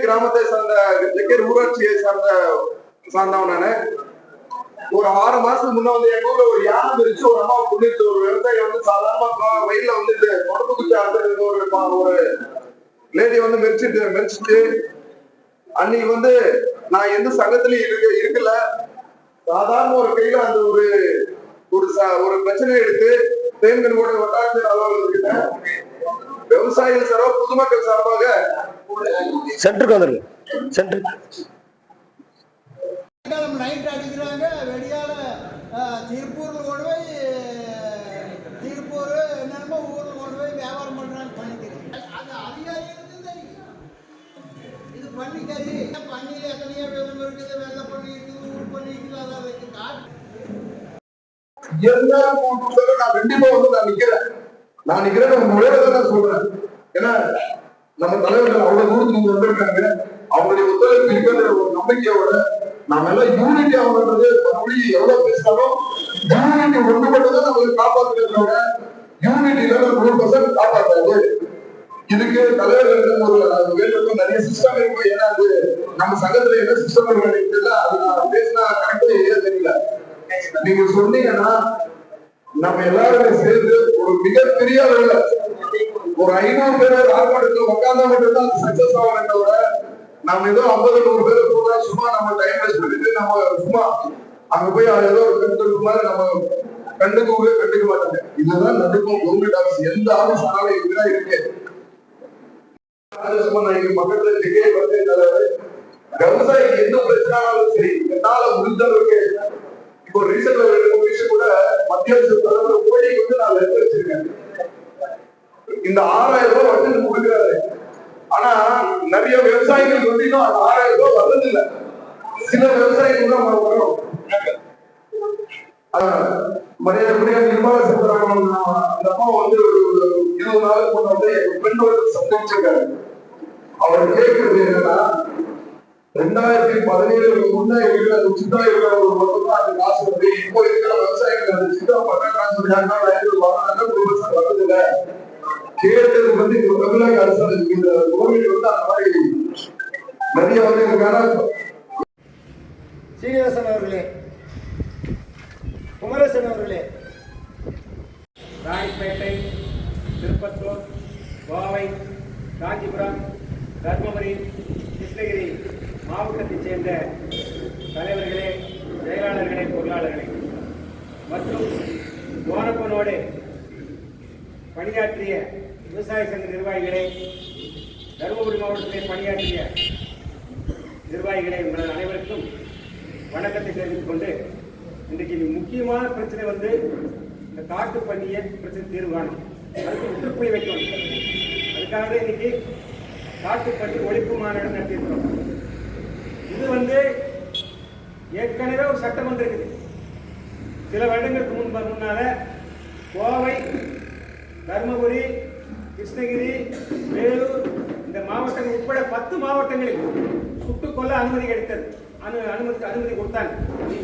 கிராமத்தை சார்ந்த ஜெக்கேர் ஊராட்சியை சார்ந்த சார்ந்தவன் நானு. ஒரு ஆறு மாசத்துக்கு முன்ன வந்து எங்க ஊர்ல ஒரு யானை பிரிச்சு ஒரு அம்மா புண்ணிச்சு ஒரு விவசாயி வந்து சாதாரணமா வயல்ல வந்து இந்த தொடர்பு குச்சி ஆடுறது ஒரு ஒரு லேடி வந்து மெரிச்சிட்டு மெரிச்சிட்டு அன்னைக்கு வந்து நான் எந்த சங்கத்திலயும் இருக்க இருக்கல. சாதாரண ஒரு கையில அந்த ஒரு ஒரு ஒரு பிரச்சனையை எடுத்து தேன்கன் தேன்கன்கோட்டை வட்டாட்சியர் அலுவலகர்கிட்ட விவசாயிகள் சார்பாக பொதுமக்கள் சார்பாக சென்டருக்கு வந்துருங்க. சென்டர். சாயங்காலம் நைட் அடிக்கிறாங்க. வெடியால அஹ், திருப்பூர்ல கொண்டு போய் திருப்பூர் என்னென்னமோ ஊர்ல கொண்டு போய் வியாபாரம் பண்றாங்க பண்ணிக்கிறேன். அது அதிகாரிகளுக்கு தெரியும். இது பண்ணிக்கறி பண்ணியில எத்தனையோ விதம் இருக்குது வெள்ளை பண்ணி இருக்குது ஊர் பண்ணி இருக்குது வைக்க காட்டு நான் கண்டிப்பா வந்து நான் நிக்கிறேன். நான் நிக்கிறேன் நான் சொல்றேன். ஏன்னா நம்ம தலைவர்கள் அவ்வளவு தூரத்துக்கு இங்க வந்திருக்காங்க. அவங்களுடைய ஒத்துழைப்பு இருக்கிற ஒரு நம்பிக்கையோட நாம எல்லாம் யூனிட்டி ஆகுன்றது மொழி எவ்வளவு பேசினாலும் யூனிட்டி ஒன்றுபட்டதான் நம்மளுக்கு காப்பாத்துறதோட யூனிட்டில நூறு பர்சன்ட் காப்பாற்றாது இதுக்கு தலைவர்கள் ஒரு வேண்டுகோள் நிறைய சிஸ்டம் இருக்கும் ஏன்னா அது நம்ம சங்கத்துல என்ன சிஸ்டம் இருக்குன்னு அது நான் பேசினா கரெக்டா ஏன் தெரியல. நீங்க சொன்னீங்கன்னா நம்ம எல்லாருமே சேர்ந்து ஒரு மிகப்பெரிய அளவுல ஒரு ஐநூறு பேர் ஆர்ப்பாட்டத்தில் உட்கார்ந்தா மட்டும்தான் சக்சஸ் ஆகும் தவிர நம்ம ஏதோ ஐம்பது நூறு பேர் கூட சும்மா நம்ம டைம் வேஸ்ட் பண்ணிட்டு நம்ம சும்மா அங்க போய் அது ஏதோ ஒரு கண்டுக்கு மாதிரி நம்ம கண்டுக்கவே கண்டுக்க மாட்டாங்க. இதுதான் நடக்கும். கவர்மெண்ட் ஆஃபீஸ் எந்த ஆஃபீஸ் ஆனாலும் இதுதான் இருக்கு. அது சும்மா நான் பக்கத்துல டிகிரி வந்து விவசாயிக்கு எந்த பிரச்சனாலும் சரி என்னால முடிஞ்ச அளவுக்கு இப்போ ரீசெண்ட் ஒரு ரெண்டு மூணு விஷயம் கூட மத்திய அரசு தலைவர் மோடி வந்து நான் லெட்டர் வச்சிருக்கேன். இந்த ஆறாயிரம் ரூபாய் வச்சு கொடுக்குறாரு ஆனா நிறைய விவசாயிகள் வந்து இன்னும் அந்த ஆறாயிரம் ரூபாய் வர்றது இல்லை சில விவசாயிகள் தான் வரும் ஆஹ் மரியாதைக்குரிய நிர்மலா சீதாராமன் அந்த அம்மா வந்து ஒரு இருபது நாள் முன்னாடி என் பெண் வந்து சந்திச்சிருக்காரு அவர் கேட்கறது என்னன்னா ரெண்டாயிரத்தி பதினேழு முன்னே இருக்கிற அந்த சித்தா இருக்கிற ஒரு மட்டும் தான் அந்த காசு வந்து இப்போ இருக்கிற விவசாயிகள் அந்த சித்தா பண்ண காசு ரெண்டாயிரம் வராங்க ஒரு வர்றது இல்லை கேட்டது வந்து இந்த தமிழக அரசு இந்த கோவில் வந்து அந்த மாதிரி நிறைய வந்து இருக்காங்க சீனிவாசன் அவர்களே குமரேசன் அவர்களே ராணிப்பேட்டை திருப்பத்தூர் கோவை காஞ்சிபுரம் தர்மபுரி கிருஷ்ணகிரி மாவட்டத்தைச் சேர்ந்த தலைவர்களே செயலாளர்களே பொருளாளர்களே மற்றும் கோரப்பனோடு பணியாற்றிய விவசாய சங்க நிர்வாகிகளே தருமபுரி மாவட்டத்தில் பணியாற்றிய நிர்வாகிகளே உங்கள் அனைவருக்கும் வணக்கத்தை தெரிவித்துக் கொண்டு இன்றைக்கு முக்கியமான பிரச்சனை வந்து இந்த காட்டு பன்னிய பிரச்சனை தீர்வு காணும். அதுக்கு முற்றுப்புள்ளி வைக்கணும். அதுக்காக தான் இன்னைக்கு காட்டு பண்ணி ஒழிப்பு மாநாடு நடத்தியிருக்கிறோம். இது வந்து ஏற்கனவே ஒரு சட்டம் வந்திருக்குது. சில வருடங்களுக்கு முன்பு முன்னால கோவை தருமபுரி கிருஷ்ணகிரி வேலூர் இந்த மாவட்டங்கள் உட்பட பத்து மாவட்டங்களில் சுட்டுக் கொல்ல அனுமதி கிடைத்தது. அனு அனுமதி அனுமதி கொடுத்தாங்க.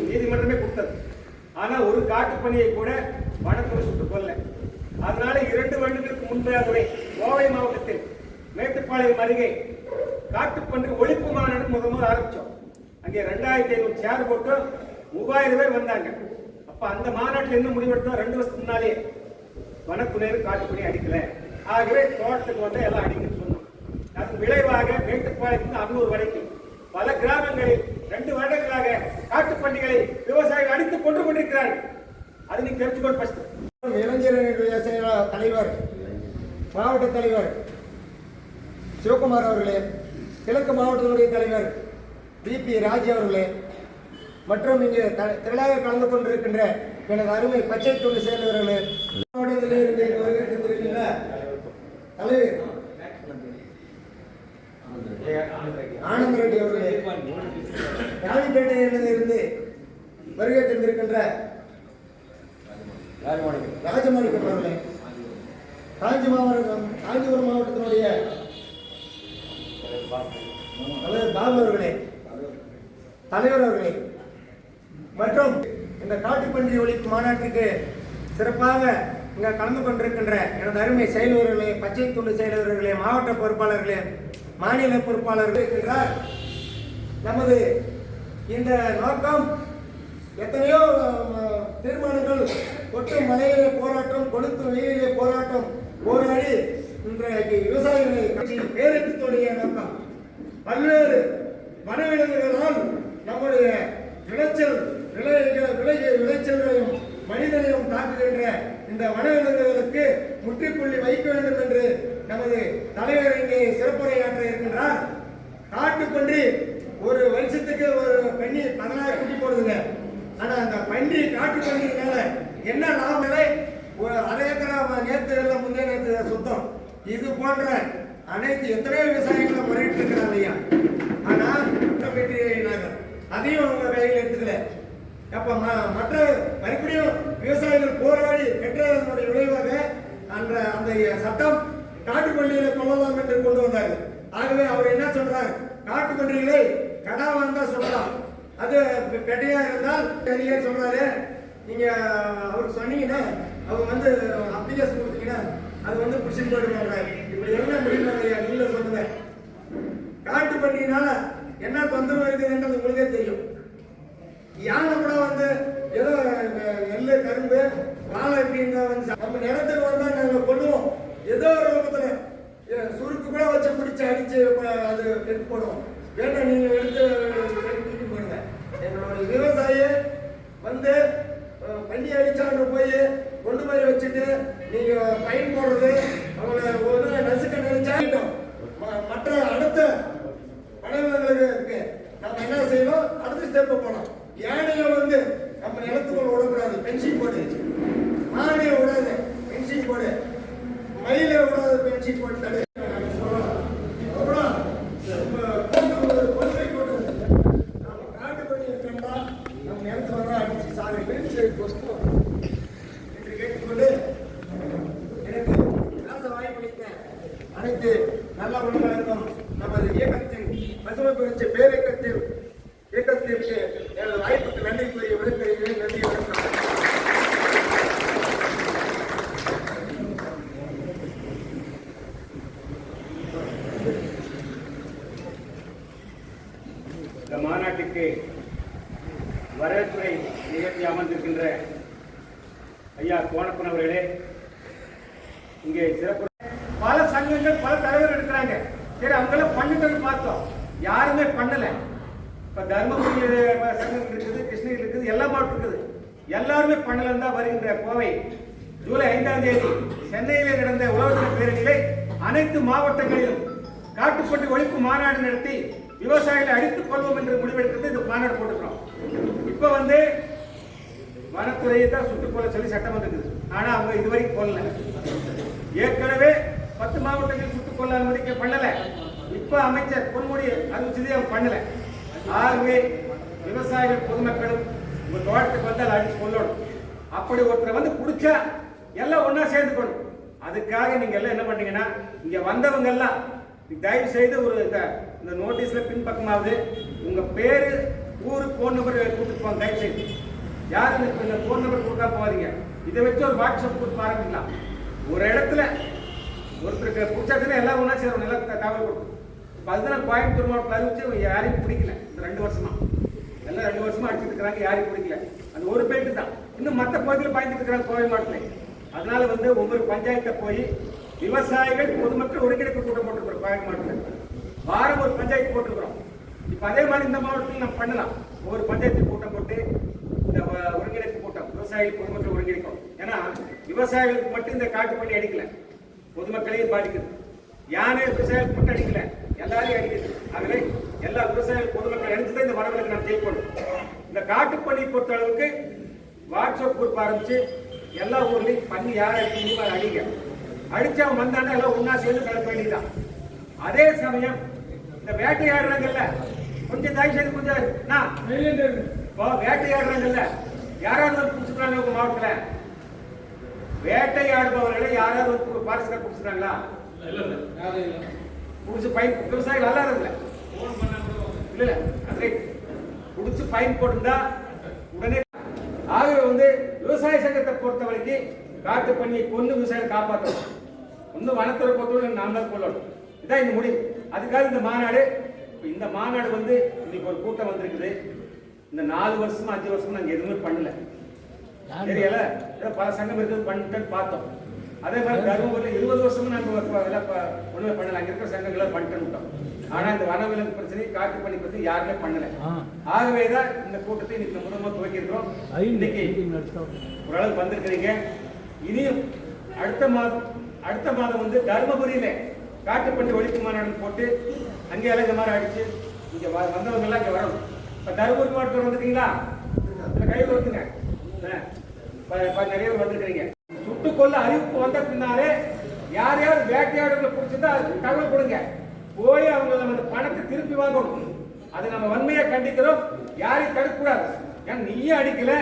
நீதிமன்றமே கொடுத்தது. ஆனால் ஒரு காட்டுப்பணியை கூட வனத்துறை சுட்டுக் கொல்ல. அதனால இரண்டு வருடங்களுக்கு முன்பாகவே கோவை மாவட்டத்தில் மேட்டுப்பாளையம் அருகே காட்டுப்பன்றி ஒழிப்பு மாநாடு முத முதல் ஆரம்பித்தோம் அங்கே ரெண்டாயிரத்தி ஐநூறு சேர் போட்டு மூவாயிரம் பேர் வந்தாங்க. அப்போ அந்த மாநாட்டில் என்ன முடிவெடுத்தோம்? ரெண்டு வருஷத்துக்கு முன்னாலே வனத்துறையினர் காட்டுப்பணி அடிக்கலை. ஆகவே தோட்டத்துக்கு வந்து எல்லாம் அடிக்கணும்னு சொன்னோம் அதன் விளைவாக மேட்டுப்பாளையத்திலிருந்து அன்னூர் வரைக்கும் பல கிராமங்களில் ரெண்டு வருடங்களாக காட்டுப்பண்டிகளை விவசாயிகள் அடித்துக் கொண்டு கொண்டிருக்கிறார்கள். அது நீ தெரிஞ்சுக்கொண்டு ஃபர்ஸ்ட் இளைஞர்களுடைய செயலா- தலைவர் மாவட்ட தலைவர் சிவகுமார் அவர்களே கிழக்கு மாவட்டத்தினுடைய தலைவர் பிபி ராஜ் அவர்களே மற்றும் இங்கு த- திரளாக கலந்து கொண்டிருக்கின்ற எனது அருமை பச்சை துணி சேர்ந்தவர்களே. மாவட்டத்திலே இருந்து இங்கு வருகை தந்திருக்கின்ற தலைவர் ஆனந்த் ரெட்டி அவர்களே ராணிப்பேட்டையிலிருந்து இருந்து வருகை தந்திருக்கின்ற ராஜமாணிக்கம் அவர்களே காஞ்சி மாவட்டம் காஞ்சிபுரம் மாவட்டத்தினுடைய தலைவர் பாபு அவர்களே தலைவர் அவர்களே மற்றும் இந்த காட்டுப்பன்றி ஒழிப்பு மாநாட்டுக்கு சிறப்பாக இங்கே கலந்து கொண்டிருக்கின்ற எனது அருமை செயலர்களே பச்சை துண்டு செயலர்களே மாவட்ட பொறுப்பாளர்களே மாநில பொறுப்பாளர்கள் இருக்கின்றார் நமது இந்த நோக்கம் எத்தனையோ தீர்மானங்கள் கொட்டு மலையிலே போராட்டம் கொளுத்து வெயிலே போராட்டம் போராடி இன்றைக்கு விவசாயிகளை கட்சி பேரத்துடைய நோக்கம். பல்வேறு வனவிலங்குகளால் நம்முடைய விளைச்சல் விளை விளை விளைச்சல்களையும் தாக்குகின்ற இந்த வனவிலங்குகளுக்கு முற்றுப்புள்ளி வைக்க வேண்டும் என்று நமது தலைவர் இங்கே சிறப்புரையாற்ற இருக்கின்றார். காட்டுப்பன்றி ஒரு வருஷத்துக்கு ஒரு பன்னி பதினாறு குட்டி போடுதுங்க. ஆனா அந்த பன்றி காட்டுப்பன்றினால என்ன லாபம் ஒரு அரை ஏக்கரா நேற்று எல்லாம் முந்தைய நேற்று சுத்தம். இது போன்ற அனைத்து எத்தனையோ விவசாயிகளை முறையிட்டு இருக்கிறாங்க ஐயா. ஆனா அதையும் அவங்க கையில் எடுத்துக்கல. அப்ப ம- மற்ற மறுபடியும் விவசாயிகள் போராடி பெற்றதனுடைய விளைவாக அந்த அந்த சட்டம் காட்டுப்பள்ளியில கொள்ளலாம் என்று கொண்டு வந்தார்கள். ஆகவே அவர் என்ன சொல்றார்? காட்டுப்பன்றிகளை கடா வந்தா சொல்லலாம். அது பெட்டையா இருந்தால் பெரிய சொல்றாரு. நீங்க அவருக்கு சொன்னீங்கன்னா அவர் வந்து அப்ளிகேஷன் கொடுத்தீங்கன்னா அது வந்து பிடிச்சிட்டு போயிடுவாங்க இப்படி என்ன முடியும் நீங்க சொல்லுங்க. காட்டுப்பன்றினால என்ன தொந்தரவு இருக்குதுன்றது உங்களுக்கே தெரியும். யானை கூட வந்து ஏதோ நெல் கரும்பு வாழை இப்படின்னு வந்து நம்ம நிலத்துக்கு வந்தா நாங்கள் கொள்ளுவோம் ஏதோ ஒரு ரூபத்தில். சுருக்கு கூட வச்சு பிடிச்சி அடிச்சு அது எடுத்து போடுவோம் வேண்டாம் நீங்கள் எடுத்து எடுத்து தூக்கி போடுங்க. எங்களோட விவசாயி வந்து வண்டி பள்ளி போய் கொண்டு போய் வச்சுட்டு நீங்கள் பயன் போடுறது அவங்கள ஒரு நசுக்க நினைச்சாட்டோம் மற்ற அடுத்த வனவிலங்குகளுக்கு நம்ம என்ன செய்யணும்? அடுத்த ஸ்டெப்பு போனோம் யானையை வந்து நம்ம நிலத்துக்குள் விடக்கூடாது பென்சில் போடு. மானையை விடாது பென்சில் போடு. மயிலே விடாது பென்சில் போட்டு தடு. நல்ல நம்ம கூட்டு ஒரு கொள்கை கொண்டு வந்து, நம்ம காட்டு பண்ணி இருக்கோம்னா நம்ம நிலத்துல வர அடிச்சு சாகு பென்சில் கொஸ்து என்று கேட்டுக்கொண்டு எனக்கு பேச வாய்ப்பளித்தேன் அனைத்து நல்ல உள்ளவர்களுக்கும் நமது இயக்கத்தின் பசுமை புரட்சி பேரியக்கத்தில் இயக்கத்திற்கு எனது வாய்ப்புக்கு நன்றி கூறிய விடுக்கிறேன் நன்றி வணக்கம் இந்த மாநாட்டுக்கு வரவேற்புரை நிகழ்ச்சி அமர்ந்திருக்கின்ற ஐயா கோணப்பன் அவர்களே இங்கே சிறப்பு பல சங்கங்கள் பல தலைவர் இருக்கிறாங்க. சரி அவங்களாம் பண்ணிட்டு பார்த்தோம். யாருமே பண்ணல. இப்ப தர்மபுரி சங்கம் இருக்குது கிருஷ்ணகிரி இருக்குது எல்லா மாவட்டம் இருக்குது. எல்லாருமே பண்ணலன்னு தான் வருகின்ற கோவை. ஜூலை ஐந்தாம் தேதி சென்னையிலே நடந்த உழவர்தின பேரணியிலே அனைத்து மாவட்டங்களிலும் காட்டுப்பட்டு ஒழிப்பு மாநாடு நடத்தி விவசாயிகளை அடித்துக் கொள்வோம் என்று முடிவெடுக்கிறது இந்த மாநாடு போட்டுக்கிறோம். இப்ப வந்து வனத்துறையை தான் சுட்டுக்கொள்ள சொல்லி சட்டம் வந்துருக்குது. ஆனா அவங்க இதுவரைக்கும் கொல்லல. ஏற்கனவே பத்து மாவட்டங்கள் சுட்டுக்கொள்ள அனுமதிக்க பண்ணல. இப்ப அமைச்சர் பொன்முடி அறிவிச்சதே அவங்க பண்ணல. ஆகவே விவசாயிகள் பொதுமக்களும் உங்க தோட்டத்துக்கு வந்து அதை அடிச்சு கொள்ளணும் அப்படி ஒருத்தரை வந்து பிடிச்சா எல்லாம் ஒண்ணா சேர்ந்துக்கணும். அதுக்காக நீங்க எல்லாம் என்ன பண்ணீங்கன்னா இங்க வந்தவங்க எல்லாம் தயவு செய்து ஒரு இந்த நோட்டீஸில் நோட்டீஸ்ல பின்பக்கமாவது உங்க பேரு ஊரு போன் நம்பர் கொடுத்துட்டு போங்க தயவு செய்து யாரும் இந்த- இந்த போன் நம்பர் கொடுத்தா போகாதீங்க. இதை வச்சு ஒரு வாட்ஸ்அப் கொடுத்து ஆரம்பிக்கலாம். ஒரு இடத்துல ஒருத்தருக்கு பிடிச்சாச்சுன்னா எல்லாம் ஒன்றா சேரும் நல்லா தகவல் கொடுக்கும் இப்போ அதுதான் கோயம்புத்தூர் மாவட்டத்தில் அறிவிச்சு யாரையும் பிடிக்கல. இந்த ரெண்டு வருஷமா. எல்லாம் ரெண்டு வருஷமா அடிச்சுட்டு இருக்கிறாங்க யாரையும் பிடிக்கல. அது ஒரு பேட்டு தான். இன்னும் மற்ற பகுதியில் பாய்ந்துட்டு இருக்கிறாங்க கோவை மாவட்டத்தில். அதனால வந்து ஒவ்வொரு பஞ்சாயத்தை போய் விவசாயிகள் பொதுமக்கள் ஒருங்கிணைப்பு கூட்டம் போட்டுருக்கிறோம் கோவை மாவட்டத்தில். வாரம் ஒரு பஞ்சாயத்து போட்டிருக்கிறோம். இப்போ அதே மாதிரி இந்த மாவட்டத்தில் நம்ம பண்ணலாம். ஒவ்வொரு பஞ்சாயத்து கூட்டம் போட்டு இந்த ஒருங்கிணைப்பு கூட்டம் விவசாயிகள் பொதுமக்கள் ஒருங்கிணைக்கும். ஏன்னா விவசாயிகளுக்கு மட்டும் இந்த காட்டு பண்ணி அடிக்கல. பொதுமக்களையும் பாதிக்குது. யானை விவசாயிகளுக்கு மட்டும் அடிக்கல. எல்லாரையும் அடிக்குது. ஆகவே எல்லா விவசாயிகள் பொதுமக்கள் அடிச்சுதான் இந்த வரவிலக்கு நாம் ஜெயிக்கணும் இந்த காட்டுப்பண்ணி பொறுத்த அளவுக்கு வாட்ஸ்அப் குரூப் ஆரம்பிச்சு எல்லா ஊர்லேயும் பண்ணி யாரை அடிக்கணுமோ அதை அடிங்க. அடித்தவன் வந்தானே எல்லாம் ஒன்றா சேர்ந்து கலக்க வேண்டியதான் அதே சமயம் இந்த வேட்டையாடுறாங்கல்ல கொஞ்சம் தயவு செய்து கொஞ்சம் நான் இப்போ வேட்டையாடுறாங்கல்ல யாராவது வந்து பிடிச்சிருக்காங்க உங்க மாவட்டத்துல? வேட்டையாடுபவர்களை யாராவது வந்து பாரிஸ்கார் பிடிச்சிருக்காங்களா? பிடிச்சி பயன் விவசாயிகள் அல்லாதவங்கள இல்ல இல்ல. அது right. பிடிச்சி பயன் போட்டுருந்தா உடனே ஆகவே வந்து விவசாய சங்கத்தை பொறுத்த வரைக்கும் காட்டு பண்ணியை கொண்டு விவசாயிகளை காப்பாற்றணும் ஒன்றும் வனத்துறை பொறுத்தவரை நாம் தான் கொள்ளணும். இதான் இந்த முடிவு. அதுக்காக இந்த மாநாடு இந்த மாநாடு வந்து இன்னைக்கு ஒரு கூட்டம் வந்திருக்குது. இந்த நாலு வருஷமா அஞ்சு வருஷமா நாங்கள் எதுவுமே பண்ணல. தெரியல? பல சங்கம் இருக்குது பண்ணிட்டு பார்த்தோம். அதே மாதிரி தருமபுரியில் இருபது வருஷமும் நாங்கள் ஒன்றுமே பண்ணல. அங்கே இருக்கிற சங்கங்களை பண்ணிட்டு விட்டோம் ஆனா இந்த வனவிலங்கு பிரச்சனை காட்டு பண்ணி பிரச்சனை யாருமே பண்ணல. ஆகவே தான் இந்த கூட்டத்தை இன்னைக்கு முதல்ல துவக்கியிருக்கிறோம் இன்னைக்கு ஓரளவுக்கு வந்திருக்கிறீங்க. இனியும் அடுத்த மாதம் அடுத்த மாதம் வந்து தர்மபுரியில காட்டுப்பட்டு ஒழிப்பு மாநாடு போட்டு அங்கே எல்லாம் இந்த மாதிரி அடிச்சு இங்க வ- வந்தவங்க எல்லாம் இங்க வரணும். இப்ப தருமபுரி மாவட்டத்தில் வந்துருக்கீங்களா கை கொடுத்துங்க. நிறைய பேர் சுட்டு சுட்டுக்கொல்ல அறிவிப்பு வந்த பின்னாலே யாரையாவது யார் வேட்டையாடுகளை பிடிச்சிருந்தா அதுக்கு தகவல் கொடுங்க. போய் அவங்க நம்ம அந்த பணத்தை திருப்பி வாங்கணும். அது நம்ம வன்மையை கண்டிக்கிறோம். யாரையும் தடுக்கக்கூடாது. ஏன்னா நீயும் அடிக்கல?